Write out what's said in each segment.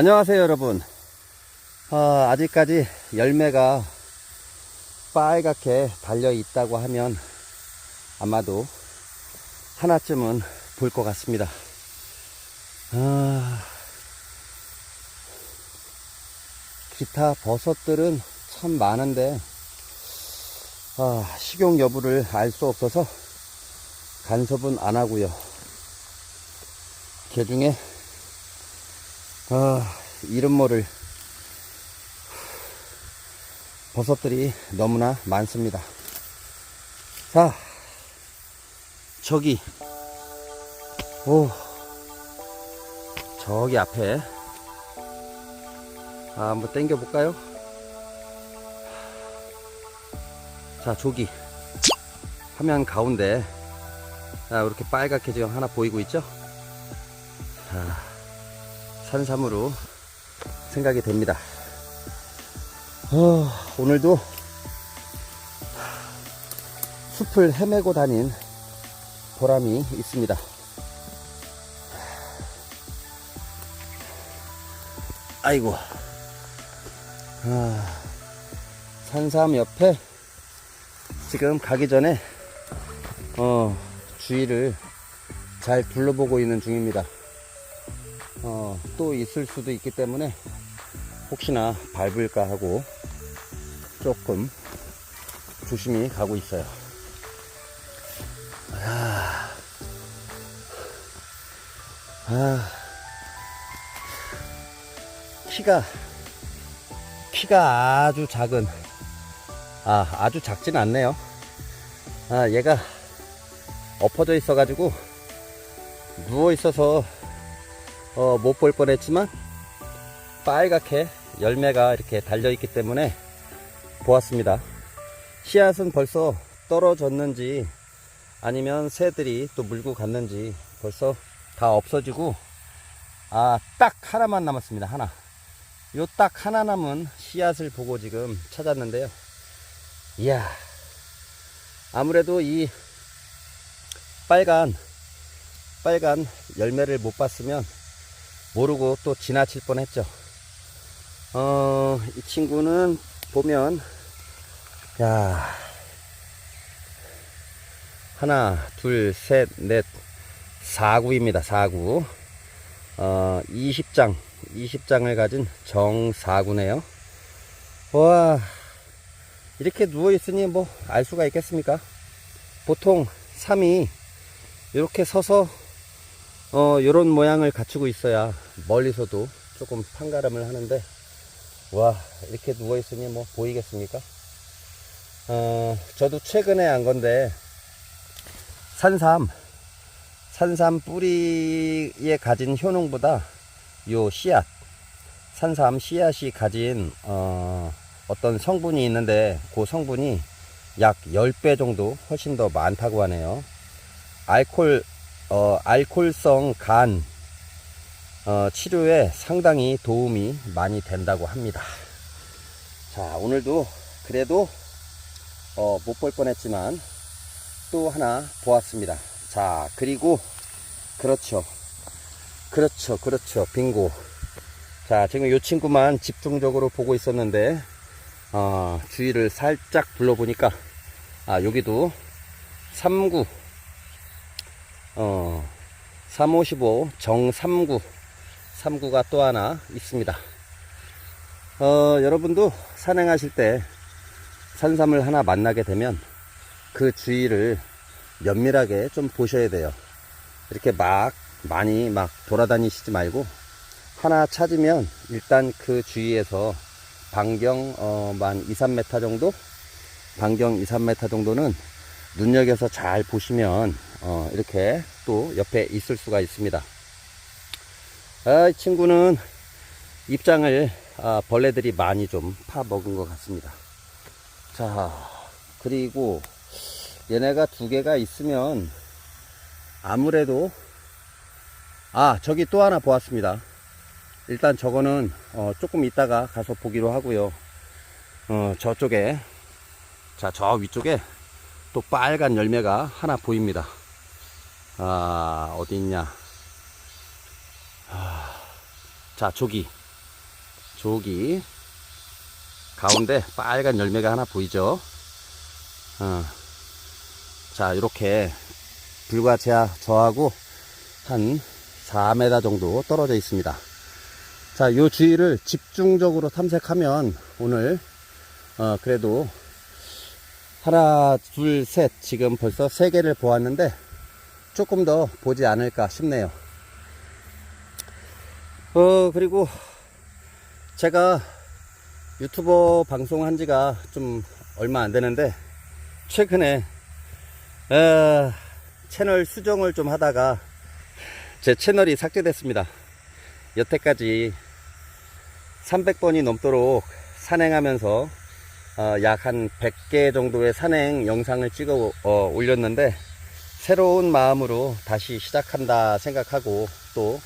안녕하세요 여러분. 아, 아직까지 열매가 빨갛게 달려 있다고 하면 아마도 하나쯤은 볼 것 같습니다. 아, 기타 버섯들은 참 많은데 아, 식용 여부를 알 수 없어서 간섭은 안 하고요. 개 중에 아, 이름 모를 버섯들이 너무나 많습니다. 자, 저기, 오, 저기 앞에, 아, 한번 당겨볼까요? 자, 저기, 화면 가운데, 아, 이렇게 빨갛게 지금 하나 보이고 있죠? 자, 산삼으로 생각이 됩니다. 어, 오늘도 숲을 헤매고 다닌 보람이 있습니다. 아이고, 아, 산삼 옆에 지금 가기 전에 어, 주위를 잘 둘러보고 있는 중입니다. 어, 또 있을 수도 있기 때문에 혹시나 밟을까 하고 조금 조심히 가고 있어요. 아, 아, 키가, 키가 아주 작은, 아, 아주 작진 않네요. 아, 얘가 엎어져 있어가지고 누워 있어서 어, 못 볼 뻔했지만 빨갛게 열매가 이렇게 달려 있기 때문에 보았습니다. 씨앗은 벌써 떨어졌는지 아니면 새들이 또 물고 갔는지 벌써 다 없어지고 아, 딱 하나만 남았습니다. 하나. 요 딱 하나 남은 씨앗을 보고 지금 찾았는데요. 이야. 아무래도 이 빨간 빨간 열매를 못 봤으면 모르고 또 지나칠 뻔 했죠. 어, 이 친구는 보면 야 하나, 둘, 셋, 넷, 4구입니다. 4구. 어, 20장, 20장을 가진 정사구네요. 와, 이렇게 누워있으니 뭐, 알 수가 있겠습니까? 보통, 3이 이렇게 서서, 어, 요런 모양을 갖추고 있어야 멀리서도 조금 판가름을 하는데, 와, 이렇게 누워 있으니 뭐, 보이겠습니까? 어, 저도 최근에 한 건데, 산삼, 산삼 뿌리에 가진 효능보다 요 씨앗, 산삼 씨앗이 가진 어, 어떤 성분이 있는데 그 성분이 약 10배 정도 훨씬 더 많다고 하네요. 알콜, 어, 알콜성 간 어, 치료에 상당히 도움이 많이 된다고 합니다. 자, 오늘도 그래도 어, 못 볼 뻔했지만 또 하나 보았습니다. 자, 그리고 그렇죠. 그렇죠. 그렇죠. 빙고. 자, 지금 이 친구만 집중적으로 보고 있었는데 어, 주위를 살짝 둘러보니까 아, 여기도 39 어, 355 정39 39가 또 하나 있습니다. 어, 여러분도 산행하실 때 산삼을 하나 만나게 되면 그 주위를 면밀하게 좀 보셔야 돼요. 이렇게 막 많이 막 돌아다니시지 말고 하나 찾으면 일단 그 주위에서 반경 어, 만 2, 3m 정도 반경 2, 3m 정도는 눈여겨서 잘 보시면 어, 이렇게 또 옆에 있을 수가 있습니다. 아, 이 친구는 입장을 아, 벌레들이 많이 좀 파먹은 것 같습니다. 자, 그리고 얘네가 두 개가 있으면 아무래도 아 저기 또 하나 보았습니다 일단 저거는 어, 조금 있다가 가서 보기로 하고요 어, 저쪽에 자 저 위쪽에 또 빨간 열매가 하나 보입니다 아 어디 있냐 아, 자 저기 저기 가운데 빨간 열매가 하나 보이죠? 어. 자, 이렇게 불과 제, 저하고 한 4m 정도 떨어져 있습니다. 자, 요 주위를 집중적으로 탐색하면 오늘 어, 그래도 하나, 둘, 셋 지금 벌써 세 개를 보았는데 조금 더 보지 않을까 싶네요. 어, 그리고 제가 유튜버 방송한 지가 좀 얼마 안 되는데 최근에 어, 채널 수정을 좀 하다가 제 채널이 삭제됐습니다. 여태까지 300번이 넘도록 산행하면서 어, 약한 100개 정도의 산행 영상을 찍어 어, 올렸는데 새로운 마음으로 다시 시작한다 생각하고 또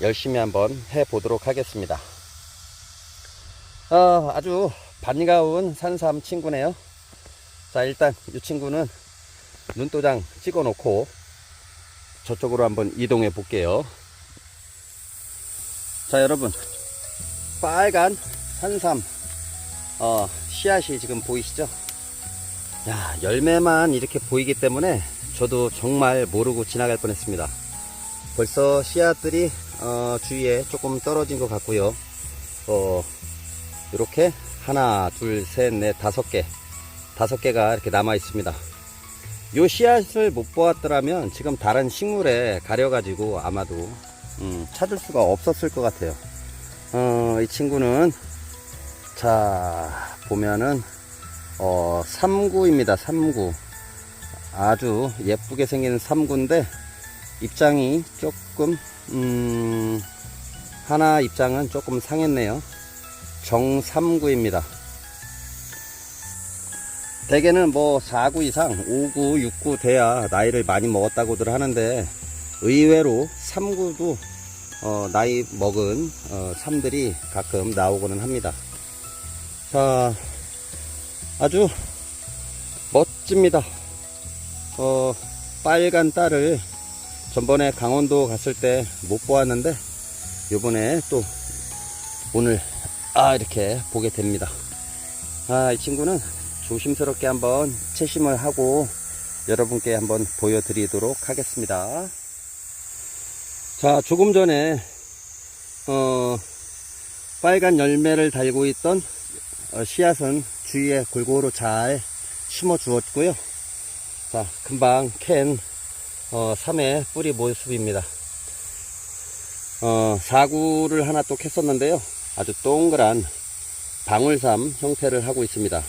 열심히 한번 해 보도록 하겠습니다. 어, 아주 반가운 산삼 친구네요. 자, 일단 이 친구는 눈도장 찍어 놓고 저쪽으로 한번 이동해 볼게요. 자, 여러분. 빨간 산삼, 어, 씨앗이 지금 보이시죠? 야, 열매만 이렇게 보이기 때문에 저도 정말 모르고 지나갈 뻔 했습니다. 벌써 씨앗들이, 어, 주위에 조금 떨어진 것 같고요. 어, 이렇게 하나, 둘, 셋, 넷, 다섯 개, 다섯 개가 이렇게 남아 있습니다. 요 씨앗을 못 보았더라면 지금 다른 식물에 가려가지고 아마도 음, 찾을 수가 없었을 것 같아요. 어, 이 친구는 자 보면은 어, 삼구입니다. 삼구 아주 예쁘게 생긴 삼구인데 입장이 조금 음, 하나 입장은 조금 상했네요. 정삼구입니다. 대개는 뭐 4구 이상, 5구, 6구 돼야 나이를 많이 먹었다고들 하는데 의외로 3구도 어, 나이 먹은 어, 삶들이 가끔 나오고는 합니다. 자, 아주 멋집니다. 어, 빨간 딸을 전번에 강원도 갔을 때 못 보았는데 요번에 또 오늘 아 이렇게 보게 됩니다. 아, 이 친구는 조심스럽게 한번 채심을 하고 여러분께 한번 보여드리도록 하겠습니다. 자, 조금 전에 어, 빨간 열매를 달고 있던 어, 씨앗은 주위에 골고루 잘 심어 주었고요. 자, 금방 캔 어, 3의 뿌리 모습입니다. 어, 사구를 하나 또 캤었는데요. 아주 동그란 방울삼 형태를 하고 있습니다.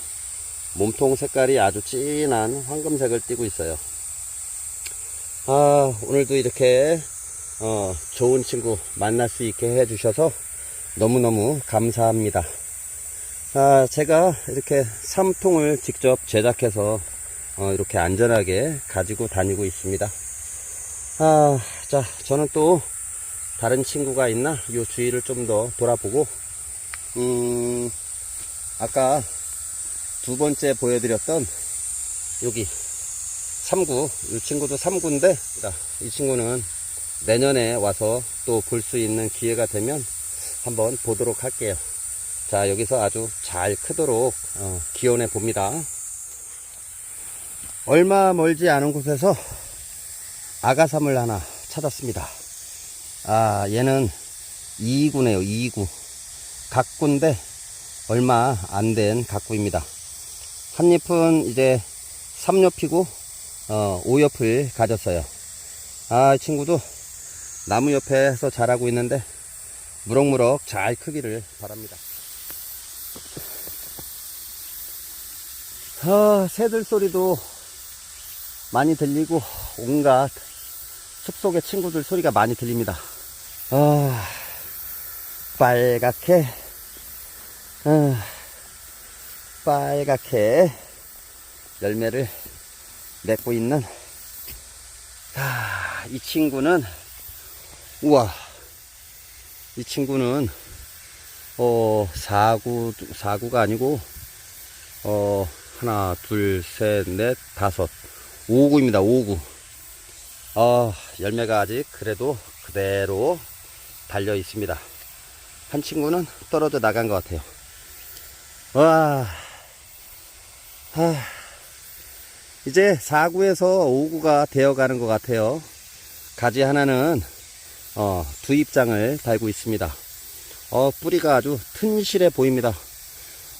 몸통 색깔이 아주 진한 황금색을 띠고 있어요. 아, 오늘도 이렇게 어, 좋은 친구 만날 수 있게 해주셔서 너무너무 감사합니다. 아, 제가 이렇게 삼통을 직접 제작해서 어, 이렇게 안전하게 가지고 다니고 있습니다. 아, 자, 저는 또 다른 친구가 있나? 요 주위를 좀 더 돌아보고, 음, 아까 두 번째 보여드렸던 여기 3구, 이 친구도 3구인데, 이 친구는 내년에 와서 또 볼 수 있는 기회가 되면 한번 보도록 할게요. 자, 여기서 아주 잘 크도록 어, 기원해 봅니다. 얼마 멀지 않은 곳에서 아가삼을 하나 찾았습니다. 아, 얘는 2구네요, 2구. 각구인데 얼마 안 된 각구입니다. 한 잎은 이제 3옆이고, 어, 5옆을 가졌어요. 아, 이 친구도 나무 옆에서 자라고 있는데, 무럭무럭 잘 크기를 바랍니다. 아, 새들 소리도 많이 들리고, 온갖 숲속의 친구들 소리가 많이 들립니다. 아, 빨갛게, 아, 빨갛게 열매를 맺고 있는, 아, 이 친구는, 우와, 이 친구는, 어, 사구, 사구가 아니고, 어, 하나, 둘, 셋, 넷, 다섯, 오구입니다, 오구. 어, 열매가 아직 그래도 그대로 달려 있습니다. 한 친구는 떨어져 나간 것 같아요. 와, 하, 이제 4구에서 5구가 되어 가는 것 같아요. 가지 하나는, 어, 두 입장을 달고 있습니다. 어, 뿌리가 아주 튼실해 보입니다.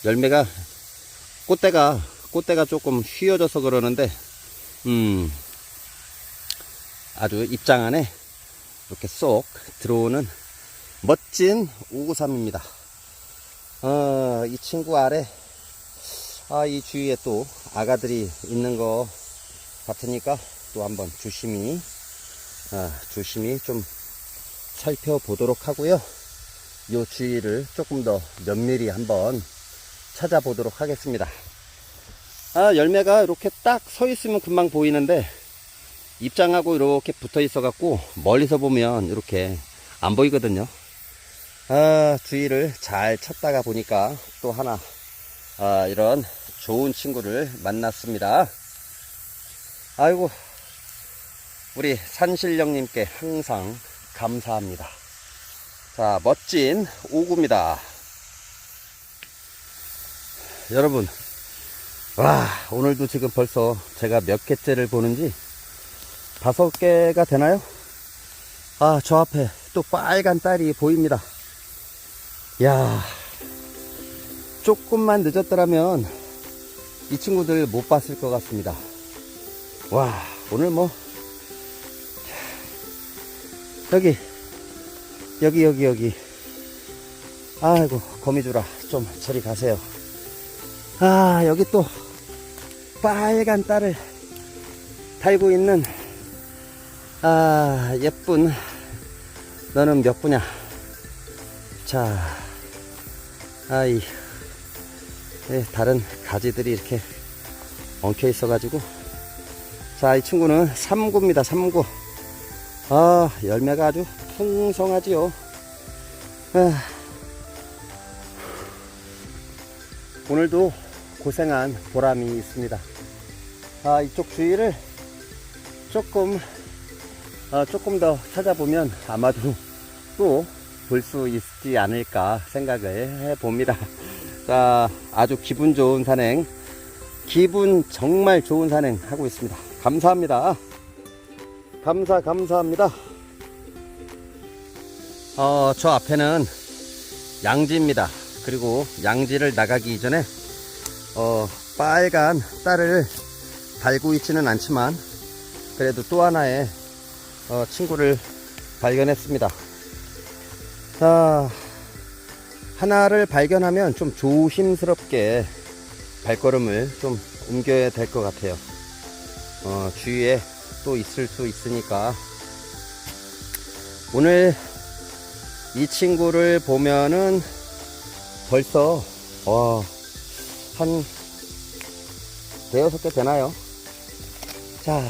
열매가, 꽃대가, 꽃대가 조금 휘어져서 그러는데, 음, 아주 입장 안에 이렇게 쏙 들어오는 멋진 593입니다. 어, 이 친구 아래, 아, 이 주위에 또 아가들이 있는 것 같으니까 또 한번 조심히, 아, 조심히 좀 살펴보도록 하고요. 요 주위를 조금 더 면밀히 한번 찾아보도록 하겠습니다. 아, 열매가 이렇게 딱 서 있으면 금방 보이는데, 입장하고 이렇게 붙어 있어 갖고 멀리서 보면 이렇게 안 보이거든요. 아, 주위를 잘 찾다가 보니까 또 하나 아, 이런 좋은 친구를 만났습니다. 아이고 우리 산신령님께 항상 감사합니다. 자, 멋진 오구입니다. 여러분, 와, 오늘도 지금 벌써 제가 몇 개째를 보는지 다섯 개가 되나요? 아, 저 앞에 또 빨간 딸이 보입니다. 야 조금만 늦었더라면 이 친구들 못 봤을 것 같습니다. 와, 오늘 뭐, 여기, 여기, 여기, 여기. 아이고, 거미줄아, 좀 저리 가세요. 아, 여기 또 빨간 딸을 달고 있는 아, 예쁜, 너는 몇 부냐? 자, 아이, 네, 다른 가지들이 이렇게 엉켜 있어 가지고. 자, 이 친구는 3구입니다, 3구. 아, 열매가 아주 풍성하지요. 아, 오늘도 고생한 보람이 있습니다. 아, 이쪽 주위를 조금 어, 조금 더 찾아보면 아마도 또 볼 수 있지 않을까 생각을 해 봅니다. 자, 아주 기분 좋은 산행, 기분 정말 좋은 산행 하고 있습니다. 감사합니다. 감사, 감사합니다. 어, 저 앞에는 양지입니다. 그리고 양지를 나가기 이전에, 어, 빨간 딸을 달고 있지는 않지만, 그래도 또 하나의 어, 친구를 발견했습니다. 자, 하나를 발견하면 좀 조심스럽게 발걸음을 좀 옮겨야 될 것 같아요. 어, 주위에 또 있을 수 있으니까. 오늘 이 친구를 보면은 벌써, 어, 한 대여섯 개 되나요? 자,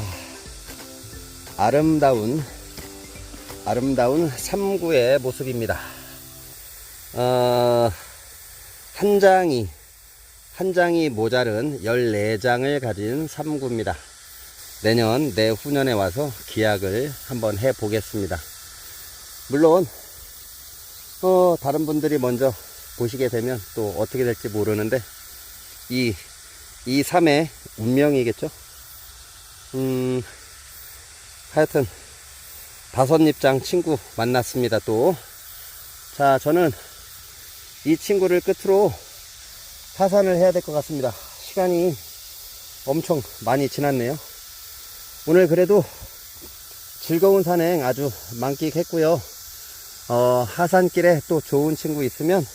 아름다운 아름다운 3구의 모습입니다. 어, 한 장이 한 장이 모자른 14장을 가진 3구입니다. 내년 내후년에 와서 기약을 한번 해 보겠습니다. 물론 어, 다른 분들이 먼저 보시게 되면 또 어떻게 될지 모르는데 이, 이 삶의 운명이겠죠? 음, 하여튼 다섯 입장 친구 만났습니다 또. 자 저는 이 친구를 끝으로 하산을 해야 될 것 같습니다. 시간이 엄청 많이 지났네요. 오늘 그래도 즐거운 산행 아주 만끽했고요. 어, 하산길에 또 좋은 친구 있으면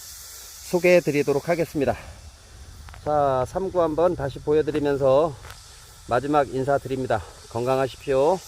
소개해 드리도록 하겠습니다. 자, 3구 한번 다시 보여드리면서 마지막 인사드립니다. 건강하십시오.